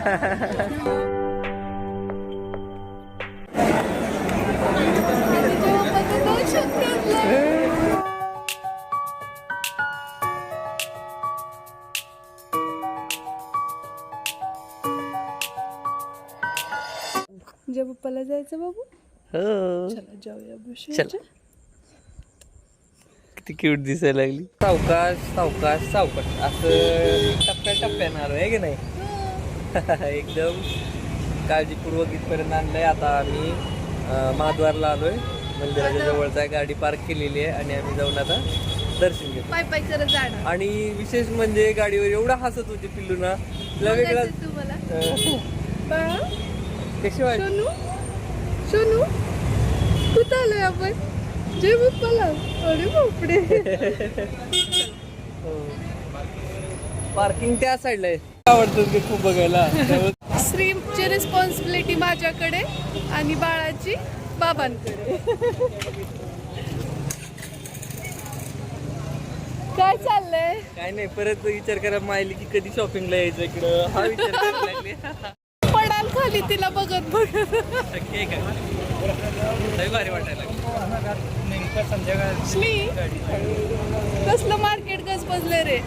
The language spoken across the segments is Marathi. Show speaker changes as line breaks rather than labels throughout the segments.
जे पप्पाला जायचं बाबू?
हो.
चला जाऊया.
चल. किती क्यूट दिसायला लागली. सावकाश सावकाश सावकाश. असं टप्प्या टप्प्यानं आलो आहे की नाही? एकदम काळजीपूर्वक इथपर्यंत आणलंय. आता आम्ही महाद्वारला आलोय. मंदिराच्या जवळच आहे गाडी पार्क केलेली आहे आणि आम्ही जाऊन आता दर्शन घेतो आणि विशेष म्हणजे गाडीवर एवढा हसत होती पिल्लू ना. तिला वेगळा कशी
सोनू? कुठं आलोय आपण? अरे बापडे
पार्किंग त्या साईडला आहे. आवडतं ते खूप बघायला.
श्रीची रिस्पॉन्सिबिलिटी माझ्याकडे आणि बाळाची बाबांकडे. काय चाललंय?
काय नाही परत विचार करा मायली की कधी शॉपिंगला यायचं इकडं. हा विचार करायला लागले.
पडाल खाली तिला बघत बघत.
लय भारी वाटायला लागलं. नेमकं संध्याकाळ
कसलं मार्केट गज बसलं रे?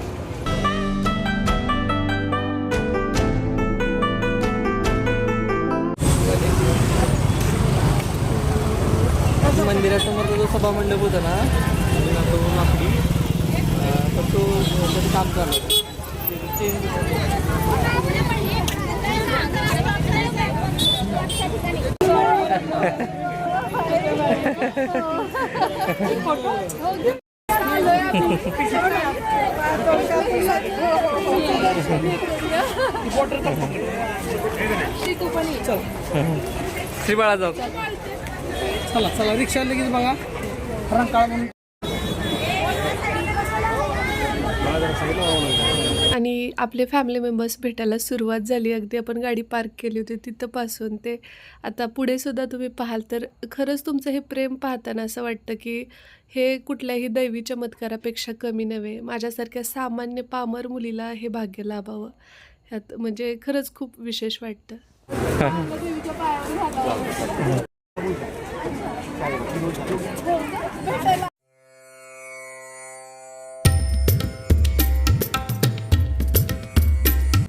मंदिरासमोर जो सभा मंडप होता ना आपली अं, तर तो त्याचं काम चालू श्रीबाळा जाऊ.
चला चला रिक्षा लगेच बघा. रंकाळा म्हणून.
आणि आपले फॅमिली मेंबर्स भेटायला सुरुवात झाली. अगदी आपण गाडी पार्क केली होती तिथंपासून ते. आता पुढे सुद्धा तुम्ही पाहाल तर खरंच तुमचं हे प्रेम पाहताना असं वाटतं की हे कुठल्याही दैवी चमत्कारापेक्षा कमी नव्हे. माझ्यासारख्या सामान्य पामर मुलीला हे भाग्य लाभावं. ह्यात म्हणजे खरंच खूप विशेष वाटतं.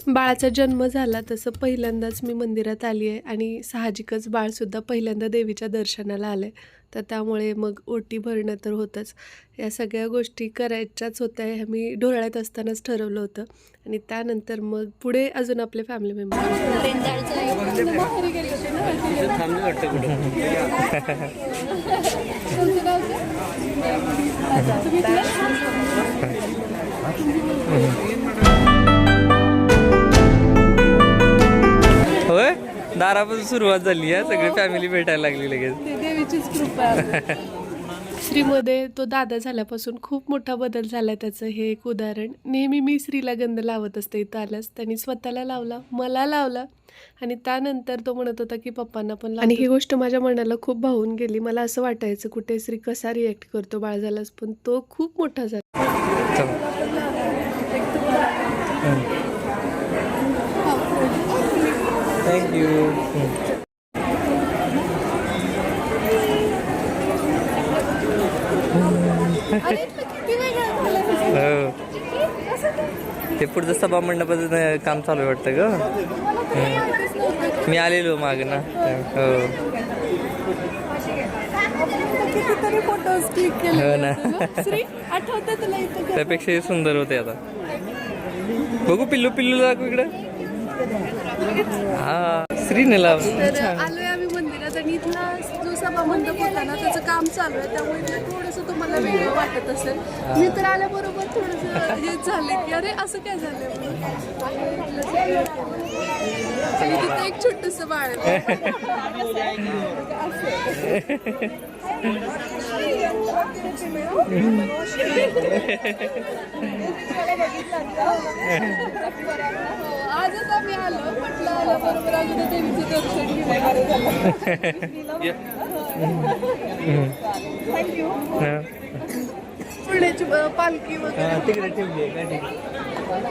बाळाचा जन्म झाला तसं पहिल्यांदाच मी मंदिरात आली आहे आणि साहजिकच बाळसुद्धा पहिल्यांदा देवीच्या दर्शनाला आलं आहे तर त्यामुळे मग ओटी भरणं तर होतंच. या सगळ्या गोष्टी करायच्याच होत्या हे मी ढोराळ्यात असतानाच ठरवलं होतं. आणि त्यानंतर मग पुढे अजून आपले फॅमिली मेंबर
होय? दारापासून सुरुवात झाली आहे सगळी फॅमिली भेटायला लागली लगेच.
देवीचीच कृपा. श्रीमध्ये तो दादा झाल्यापासून खूप मोठा बदल झाला त्याचं हे एक उदाहरण. नेहमी मी श्रीला गंध लावत असते इथं आल्यास. त्यांनी स्वतःला लावला मला लावला आणि त्यानंतर तो म्हणत होता की पप्पांना पण. आणि ही गोष्ट माझ्या मनाला खूप भावून गेली. मला असं वाटायचं कुठे श्री कसा रिॲक्ट करतो बाळ झालास पण तो खूप मोठा झाला.
थँक्यू हो. ते पुढचं सभा मंडपाचं काम चालू आहे वाटतं ग. मी आलेलो माग ना. हो. हो.
केले
ना. त्यापेक्षा हे सुंदर होते आता. बघू पिल्लू पिल्लू दाखव इकडं. हा श्री नेला
तर आलोय आम्ही मंदिरात आणि इथला सभा मंडप होता ना त्याचं काम चालू आहे त्यामुळे ते थोडंसं तुम्हाला वेगळं वाटत असेल. मी तर आल्याबरोबर थोडंसं हे झालं की अरे असं काय झालं आणि तिथं एक छोटस बाळ आहे. हो, आजच आम्ही आलो म्हटलं आल्याबरोबर अगोदर देवीचं दर्शन घेऊया पुण्याची पालखी वगैरे
तिकडे ठेवली आहे का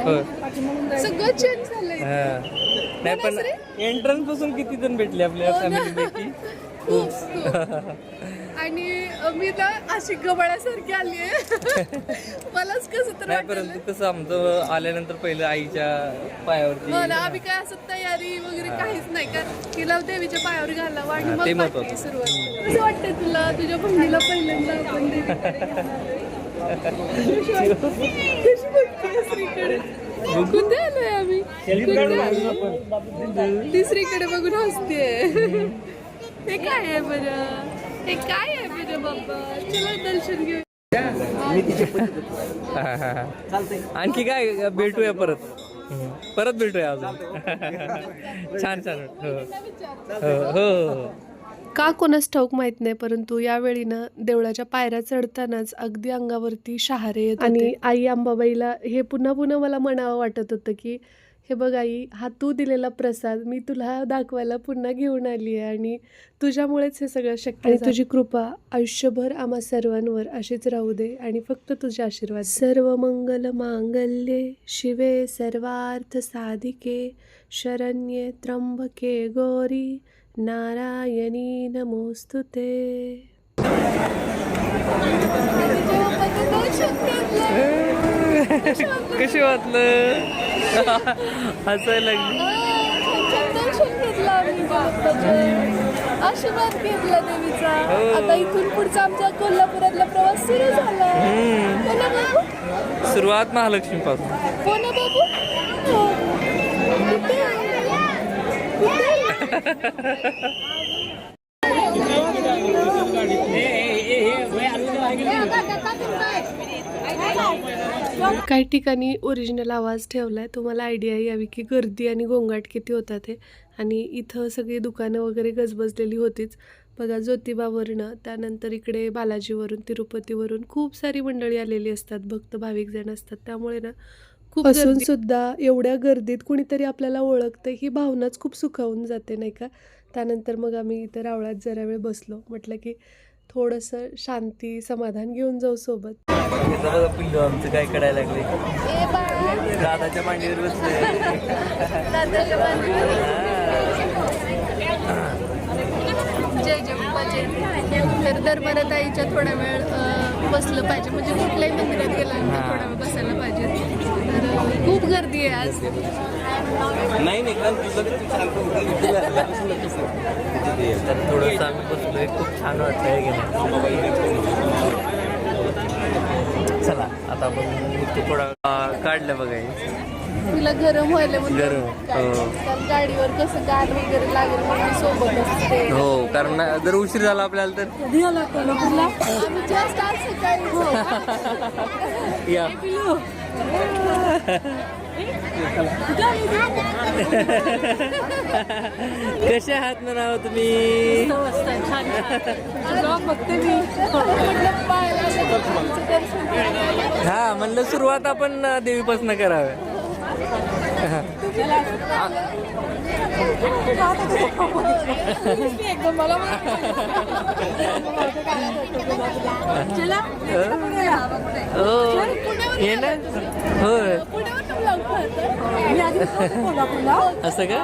हो
सगळं चेंज झालंय
हा. नाही पण एंट्रन्सपासून किती जण भेटले आपल्या
हो.
फॅमिलीपैकी
खूप खूप. आणि मी ना अशी गबाळ्यासारखी आली आहे. मलाच कसं तर
नाही
वाटलं.
परंतु कसं आमचं आल्यानंतर पहिलं आईच्या पायावरती
हो ना आम्ही काय असं तयारी वगैरे काहीच नाही का तिला देवीच्या पायावर घालावं आणि
हा, ते
मग
महत्वाचं.
सुरुवात. कसं वाटतं तुला? तुझ्या बहिणीला पहिल्यांदा आपण देवीकडे? कशी श्रीकडे? कुठे आलोय आम्ही? कुठे आलोय? ती श्रीकडे बघून हसतेय. हे काय आहे बरं? हे काय आहे बरं बाबा चला दर्शन घेऊ.
आणखी काय भेटूया परत. परत भेटूया अजून. छान छान. हो. हो हो हो.
का कोणास ठाऊक माहीत नाही परंतु यावेळी ना देवळाच्या पायऱ्या चढतानाच अगदी अंगावरती शहारे येत आणि आई अंबाबाईला हे पुन्हा पुन्हा मला म्हणावं वाटत होतं की हे बघ आई हा तू दिलेला प्रसाद मी तुला दाखवायला पुन्हा घेऊन आली आहे आणि तुझ्यामुळेच हे सगळं शक्य आणि तुझी कृपा आयुष्यभर आम्हा सर्वांवर अशीच राहू दे आणि फक्त तुझे आशीर्वाद सर्व मंगल मांगल्ये शिवे सर्वार्थ साधिके शरण्ये त्र्यंबके गौरी नारायणी नमोस्तुते
कशी वाटलं? हसायला लागली
आशीर्वाद घेतला देवीचा
हो.
आता इथून पुढचा आमचा कोल्हापुरातला प्रवास सुरू झाला हो बाबू
सुरुवात महालक्ष्मी पासून
हो बाबू हो. कुठे? काही ठिकाणी ओरिजिनल आवाज ठेवलाय. तुम्हाला आयडिया यावी की गर्दी आणि गोंगाट किती होता हे. आणि इथं सगळी दुकानं वगैरे गजबजलेली होतीच. बघा ज्योतिबावरनं त्यानंतर इकडे बालाजीवरून तिरुपतीवरून खूप सारी मंडळी आलेली असतात. भक्त भाविक जण असतात. त्यामुळे ना खूप असून सुद्धा एवढ्या गर्दीत कुणीतरी आपल्याला ओळखतं ही भावनाच खूप सुखावून जाते नाही का? त्यानंतर मग आम्ही इथं रावळात जरा वेळ बसलो. म्हटलं की थोडंसं शांती समाधान घेऊन जाऊ सोबत.
पिल्लू आमचं काय करायला लागले. दादाच्या मांडीवर बसले.
जय जय तर दरबारात आईच्या थोडा वेळ बसलं पाहिजे. म्हणजे कुठल्याही मंदिरात गेल्यानंतर थोडा वेळ बसायला पाहिजे. खूप गर्दी आहे आज.
नाही नाही काल तर थोडंसं आम्ही बसलोय. खूप छान वाटतंय चला आता आपण निघतो थोडा. काढलं बघा हे.
तिला गरम व्हायला म्हणून
गरम,
काय-
हो.
कारण गाडीवर कसं गाड वगैरे लागेल म्हणून सोबत असते.
हो कारण जर उशीर झाला आपल्याला तर.
आम्ही आज सकाळी. हो.
या. कसे आहात ना तुम्ही? हा म्हणलं सुरुवात आपण देवीपासून कराव्या हो. ना. असं का?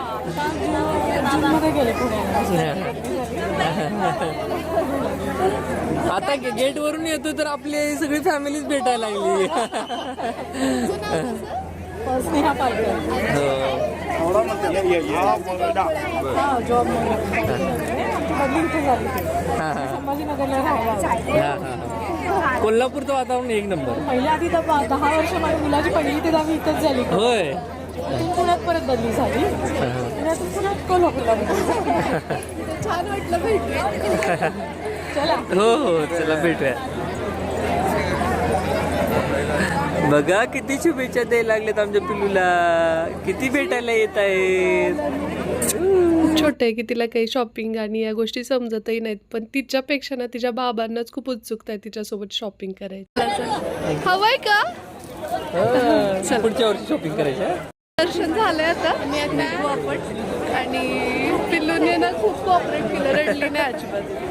आता गेट वरून येतो तर आपली सगळी फॅमिलीच भेटायला लागली. हो हा, हा. कोल्हापूरचं वातावरण एक नंबर.
पहिल्या आधी तर दहा वर्ष माझ्या मुलाची पहिली ते दहावी इथंच झाली.
होय.
पुण्यात परत बदली झाली. पुण्यातून पुण्यात कोल्हापूरला बदली.
छान वाटलं
चला.
हो हो. चला भेटूया. बघा किती शुभेच्छा द्यायला लागलेत आमच्या पिल्लूला किती भेटायला येत आहेत.
छोटे आहे की तिला काही शॉपिंग आणि या गोष्टी समजतही नाहीत पण तिच्यापेक्षा ना तिच्या बाबांनाच खूप उत्सुकता आहे तिच्यासोबत शॉपिंग करायची. हवंय का?
पुढच्या वर्षी शॉपिंग करायची?
दर्शन झालंय आता. आणि पिल्लूने ना खूप कॉपरेट केलं रडली नाही अजिबात.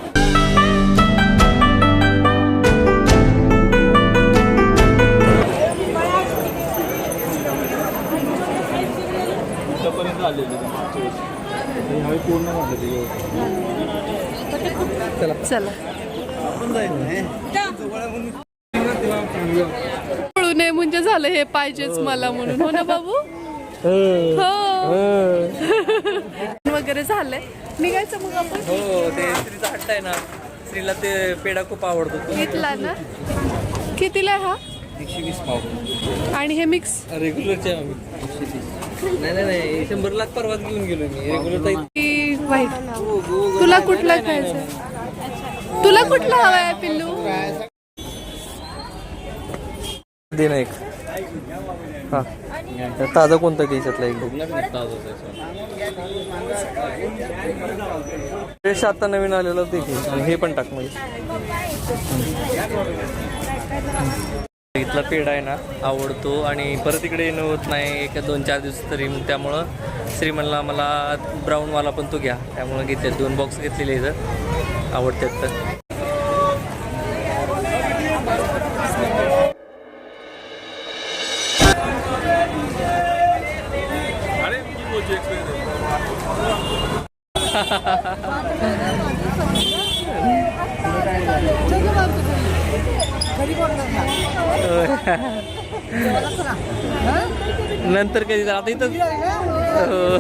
चला. पळू नये म्हणजे झालं हे पाहिजेच मला म्हणून. हो ना बाबू? हो. वगैरे झालंय. निघायचं मग आपण?
हो ते स्त्रीचा हट्ट आहे ना. स्त्रीला ते पेढा खूप आवडतो तो.
घेतला ना? कितीला आहे हा?
एकशे वीस पाव.
आणि हे मिक्स
रेग्युलरचे नाही नाही नाही शंभर लाख परवाच घेऊन गेलो मी. रेग्युलर
की व्हाईट तुला कुठला खायचं तुला कुठला हवा आहे पिल्लू?
दे ना एक. हा. ताजा कोणता घ्यायच्यातला एक फ्रेश आता नवीन आलेलं ते हे पण टाक म्हणजे इथला पेढा आहे ना आवडतो. आणि परत इकडे येणं होत नाही एक दोन चार दिवस तरी. त्यामुळं श्री म्हणला मला ब्राऊनवाला पण तो घ्या. त्यामुळं घेतले दोन बॉक्स घेतलेले इथं आवडतात तर. नंतर कधी तर आता इथं हो.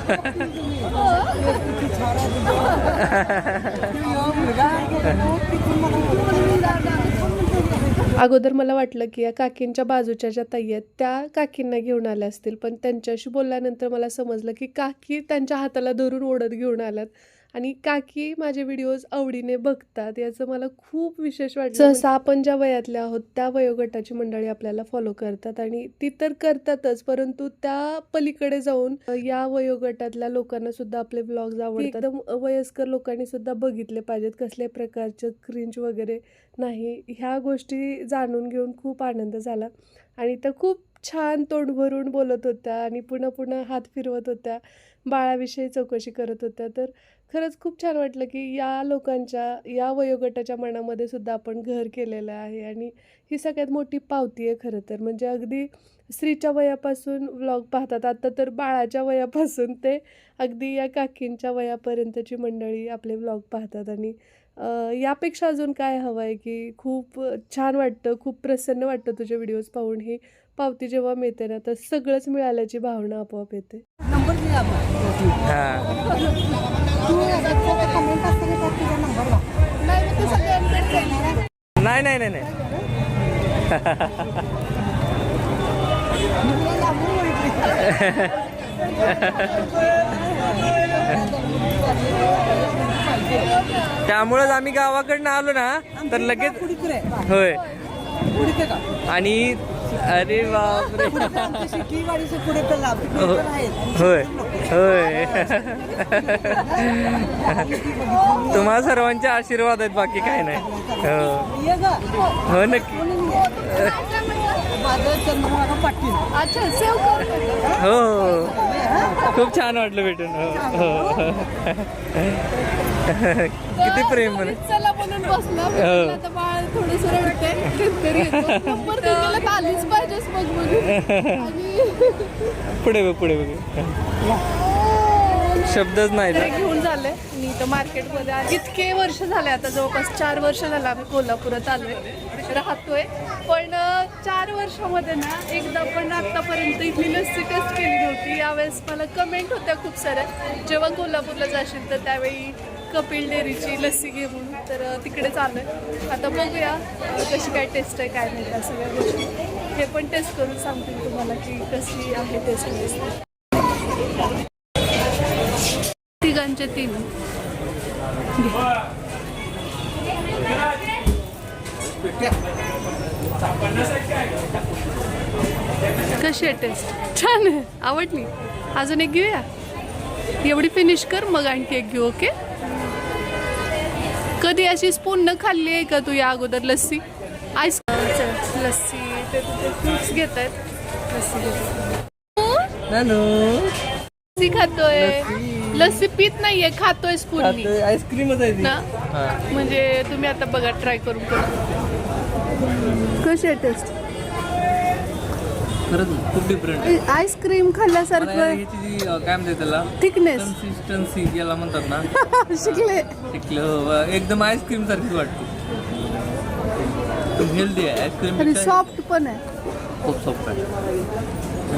अगोदर मला वाटलं की या काकींच्या बाजूच्या ज्या ताई आहेत त्या काकींना घेऊन आल्या असतील. पण त्यांच्याशी बोलल्यानंतर मला समजलं की काकी त्यांच्या हाताला धरून ओढत घेऊन आल्यात. आणि काकी माझे व्हिडिओज आवडीने बघतात याचं मला खूप विशेष वाटलं. सहसा आपण ज्या वयातल्या आहोत त्या वयोगटाची मंडळी आपल्याला फॉलो करतात आणि ती तर करतातच परंतु त्या पलीकडे जाऊन या वयोगटातल्या लोकांना सुद्धा आपले ब्लॉग्स आवडतात. एकदम वयस्कर लोकांनी सुद्धा बघितले पाहिजेत कसल्या प्रकारचं क्रिंज वगैरे नाही. ह्या गोष्टी जाणून घेऊन खूप आनंद झाला. आणि त्या खूप छान तोंड भरून बोलत होत्या आणि पुन्हा पुन्हा हात फिरवत होत्या. बाळाविषयी चौकशी करत होत्या. तर खरंच खूप छान वाटलं की या लोकांच्या या वयोगटाच्या मनामध्ये सुद्धा आपण घर केलेलं आहे आणि ही सगळ्यात मोठी पावती आहे खरं तर. म्हणजे अगदी स्त्रीच्या वयापासून व्लॉग पाहतात. आत्ता तर बाळाच्या वयापासून ते अगदी या काकींच्या वयापर्यंतची मंडळी आपले व्लॉग पाहतात आणि यापेक्षा अजून काय हवं आहे की खूप छान वाटतं खूप प्रसन्न वाटतं तुझे व्हिडिओज पाहून. ही पावती जेव्हा मिळते ना तर सगळंच मिळाल्याची भावना आपोआप येते.
हा. नाही नाही नाही त्यामुळेच आम्ही गावाकडनं आलो ना तर लगेच होय. आणि अरे बापरे.
शिटीवाडीचे पुढे तर लाभ
होय होय. तुम्हाला सर्वांचे आशीर्वाद आहेत बाकी काय नाही. हो. हो नक्की.
सेव
हो हो. खूप छान वाटलं भेटून. हो हो. किती प्रेम
म्हणून बसला.
हो.
थोडस रडते. नंबर आलीच मग आणि
पुढे बघ पुढे बघ. शब्दच नाही.
घेऊन झाले मी तर मार्केटमध्ये आले. इतके वर्ष झाले आता जवळपास चार वर्ष झालं आम्ही कोल्हापुरात आलोय. राहतोय. पण चार वर्षामध्ये ना एकदा पण आतापर्यंत इथली लस्सी टेस्ट केली नव्हती. यावेळेस मला कमेंट होत्या खूप साऱ्या. जेव्हा कोल्हापूरला जाशील तर त्यावेळी कपिल डेअरीची लस्सी घे म्हणून. तर तिकडे तिकडेच आलोय आता बघूया कशी काय टेस्ट आहे काय नाही त्या सगळ्या गोष्टी. हे पण टेस्ट करून सांगतील तुम्हाला की कशी आहे टेस्ट तिघांचे तीन. कशी आहे टेस्ट छान आहे. आवडली? अजून एक घेऊया? एवढी फिनिश कर मग आणखी एक घेऊ ओके कधी अशी स्पून न खाल्ली आहे का तू या अगोदर लस्सी? आईस लस्सी ते फ्रुट्स घेत आहेत लस्सी खातोय. लस्सी. पित नाहीये खातोय
आईस्क्रीमच आहे ती.
ना. म्हणजे तुम्ही आता बघा ट्राय करून करा कशी आहे टेस्ट
खरंच खूप डिफरंट
आईस्क्रीम खाल्ल्यासारखं.
ह्याची जी अं, काय म्हणते त्याला?
थिकनेस
कन्सिस्टन्सी याला म्हणतात ना.
शिकले.
शिकलं एकदम आईस्क्रीम सारखी वाटते. हेल्दी आहे. आईस्क्रीम
सॉफ्ट पण आहे.
खूप सॉफ्ट आहे.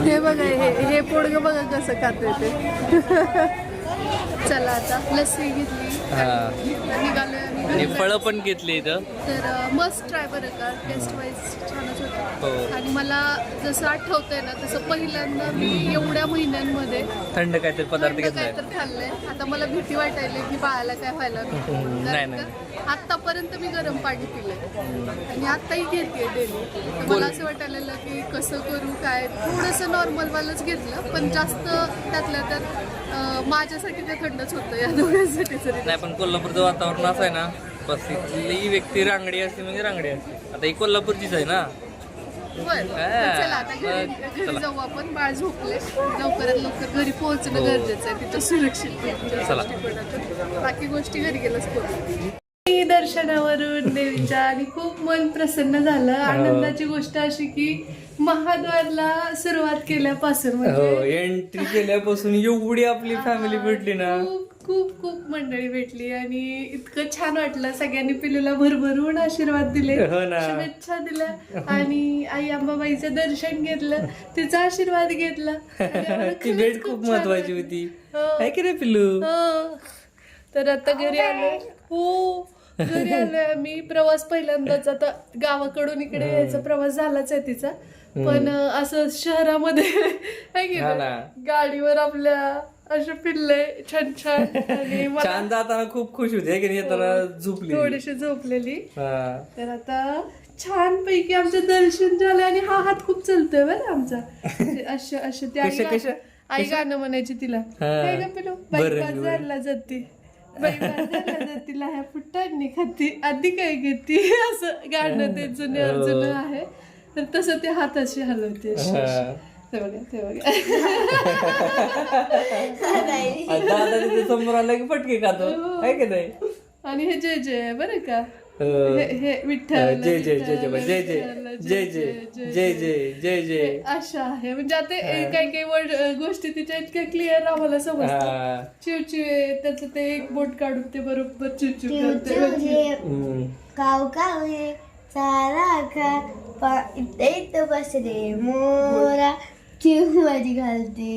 हे बघा हे हे पोडग बघा कसं खाते ते. चला आता लस्सी घेतली.
हा.
निघालोय.
आणि फळं पण घेतली इथं.
तर मस्ट ट्राय बरं का? टेस्ट वाईज छानच
हो.
होतं आणि मला जसं आठवतंय ना तसं पहिल्यांदा मी एवढ्या महिन्यांमध्ये
थंड काहीतरी पदार्थ घेतलाय.
काय तर खाल्लंय. आता मला भीती वाटायली की बाळाला काय व्हायला
नाही, नाही.
का आतापर्यंत मी गरम पाणी पिलंय. आणि आताही घेते डेली मला असं वाटायला की कसं करू काय? थोडंसं नॉर्मलवालंच घेतलं पण जास्त त्यातल्या त्यात माझ्यासाठी ते थंडच होतं या दोघांसाठी
नाही पण कोल्हापूरचं वातावरण असं आहे ना बस इथली व्यक्ती रांगडी असते म्हणजे रांगडी असते आता ही कोल्हापूरचीच आहे ना
बरं
हा.
तर चला आता घरी
मग
घरी
चला.
जाऊ आपण बाळ झोपले लवकरात लवकर घरी पोहोचणं
हो.
गरजेचं आहे तिथं सुरक्षित आहे.
चला.
दृष्टिकोनातून. बाकी गोष्टी घरी गेलंच करू दर्शनावरून देवीच्या आणि खूप मन प्रसन्न झालं
हो.
आनंदाची गोष्ट अशी की महाद्वारला सुरुवात केल्यापासून
हो
म्हणजे
एंट्री केल्यापासून एवढी आपली फॅमिली भेटली ना
खूप खूप खूप मंडळी भेटली आणि इतकं छान वाटलं. सगळ्यांनी पिलूला भरभरून आशीर्वाद दिले.
हो.
शुभेच्छा दिल्या. आणि आई अंबाबाईचं दर्शन घेतलं. तिचा आशीर्वाद घेतला.
ती भेट खूप महत्वाची. होती.
हो.
की नाही पिल्लू?
हो. तर आता घरी आलो. हो. घरी आलोय आम्ही. प्रवास पहिल्यांदाच. आता गावाकडून इकडे यायचा प्रवास झालाच आहे तिचा. पण असं शहरामध्ये. गाडीवर आपल्या असे फिरले छान छान आणि मला
छान जाताना खूप खुश होती की नाही येताना झोपली
थोडीशी झोपलेली
हा.
तर आता छान पैकी आमचं दर्शन झालं आणि हा हात खूप चलतोय बरं आमचा असे असे ते आई
कशा-
गा-
कशा?
आई गाणं म्हणायची तिला
हा.
काय ग पिलो बाई
बरं,
बाजारला जाते बाई बाजारला जाते ह्या पुट्टांनी खाती आधी काय घेते असं गाणं ते जुने
हो.
जुनं आहे तर तसं ते हात असे हलवते.
हा.
ते बघा ते बघा
आता आता तिथे समोर आला की फटके खातो. आहे की नाही?
आणि हे जय जय आहे बरं का?
हो.
हे हे विठ्ठल
जय जय जय जय जय जय जय जय जय जय जय जय
अशा आहे. म्हणजे आता हे. काही काही वर्ड गोष्टी तिच्या इतक्या क्लिअर आम्हाला समजतात.
हा.
चिवचिव त्याचं ते एक बोट काढून ते बरोबर चिवचिव करते.
काव काव खा पा- इथे इथं बसले मोरा. चिव माझी घालते.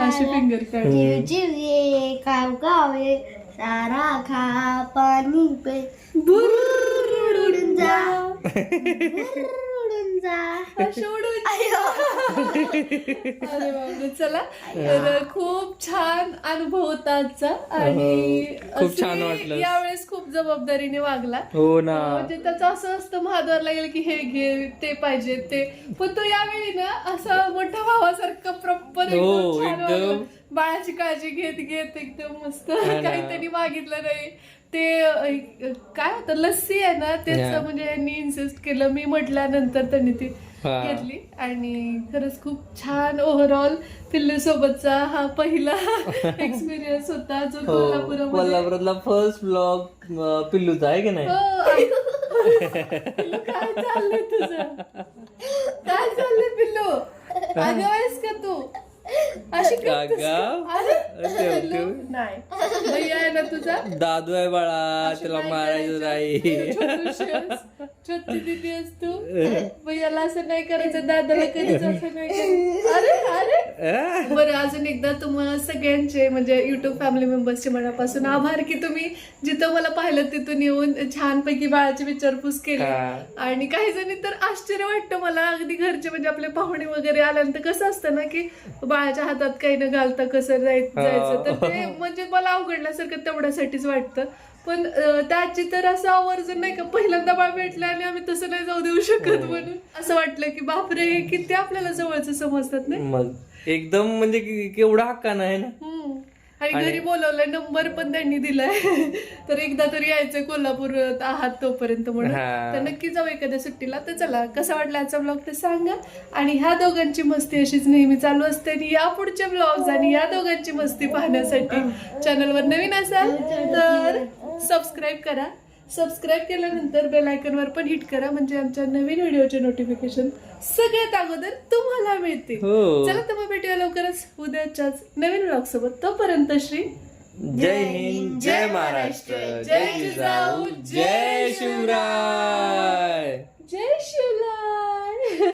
अशी फिंगर काढ
चिव चिव ये काव काव. सारा खा पाणी पे. उडून जा जा.
उडून अरे बापरे चला. तर खूप छान अनुभव होता आजचा. आणि
हो, खूप
असे
छान वाटलं.
यावेळेस खूप जबाबदारीने वागला.
हो ना.
म्हणजे त्याचं असं असतं महाद्वारला गेलं की हे घे ते पाहिजे ते. पण तो यावेळी ना असा मोठा भावासारखा प्रॉपर
हो, एकदम.
बाळाची काळजी घेत घेत एकदम मस्त.
ना.
काही त्यांनी मागितलं नाही. ते काय होतं लस्सी आहे ना तेच. म्हणजे यांनी इन्सिस्ट केलं. मी म्हटल्यानंतर त्यांनी ती. घेतली. आणि खरंच खूप छान ओव्हरऑल पिल्लू सोबतचा हा पहिला एक्सपिरियन्स होता जो
हो.
कोल्हापुरामध्ये
कोल्हापुरातला फर्स्ट ब्लॉग पिल्लूचा आहे की नाही?
हो, काय चाललंय तुझं? काय चाललंय पिल्लू? अगं आहेस का तू? अशी करतेस का? नाही भैया आहे ना तुझा
दादू आहे बाळा त्याला
नाही
मारायचं
करायचं.
नाही
छोटूशी आहेस. छोटी दिदी आहेस तू भैयाला असं नाही करायचं दादाला कधीच असं नाही करायचं. अरे अरे? बरं अजून एकदा तुम्हाला सगळ्यांचे म्हणजे युट्यूब फॅमिली मेंबर्सचे मनापासून आभार की तुम्ही जिथं मला पाहिलं तिथून येऊन छानपैकी बाळाची विचारपूस केली.
हा.
आणि काही जणी तर आश्चर्य वाटतं मला अगदी घरचे म्हणजे आपले पाहुणे वगैरे आल्यानंतर कसं असतं ना की बाळाच्या हातात काही न घालता कसं जाय- जायचं. तर ते म्हणजे मला अवघडल्यासारखं तेवढ्यासाठीच वाटतं. पण त्याची तर असं आवर्जून नाही का पहिल्यांदा बाळ भेटलं आणि आम्ही तसं नाही जाऊ देऊ शकत म्हणून. असं वाटलं की बापरे हे किती आपल्याला जवळचं समजतात नाही?
मग एकदम म्हणजे कि- केवढा हक्कानं आहे ना?
हम्म. आणि घरी बोलवलंय नंबर पण त्यांनी दिलाय. तर एकदा तरी यायचंय कोल्हापूर आहात तोपर्यंत म्हणून.
हा.
तर नक्की जाऊ एखाद्या सुट्टीला. तर चला कसा वाटला आजचा ब्लॉग ते सांगा. आणि ह्या दोघांची मस्ती अशीच नेहमी चालू असते. आणि या पुढचे ब्लॉग्स आणि या दोघांची मस्ती पाहण्यासाठी चॅनलवर नवीन असाल तर सबस्क्राईब करा. सबस्क्राईब केल्यानंतर बेल आयकॉनवर पण हिट करा म्हणजे आमच्या नवीन व्हिडिओचे नोटिफिकेशन सगळ्यात अगोदर तुम्हाला मिळते
हो.
चला तर मग भेटूया लवकरच उद्याच्याच नवीन ब्लॉग सोबत. तोपर्यंत श्री
जय हिंद जय महाराष्ट्र. जय जिजाऊ जय शिवराय.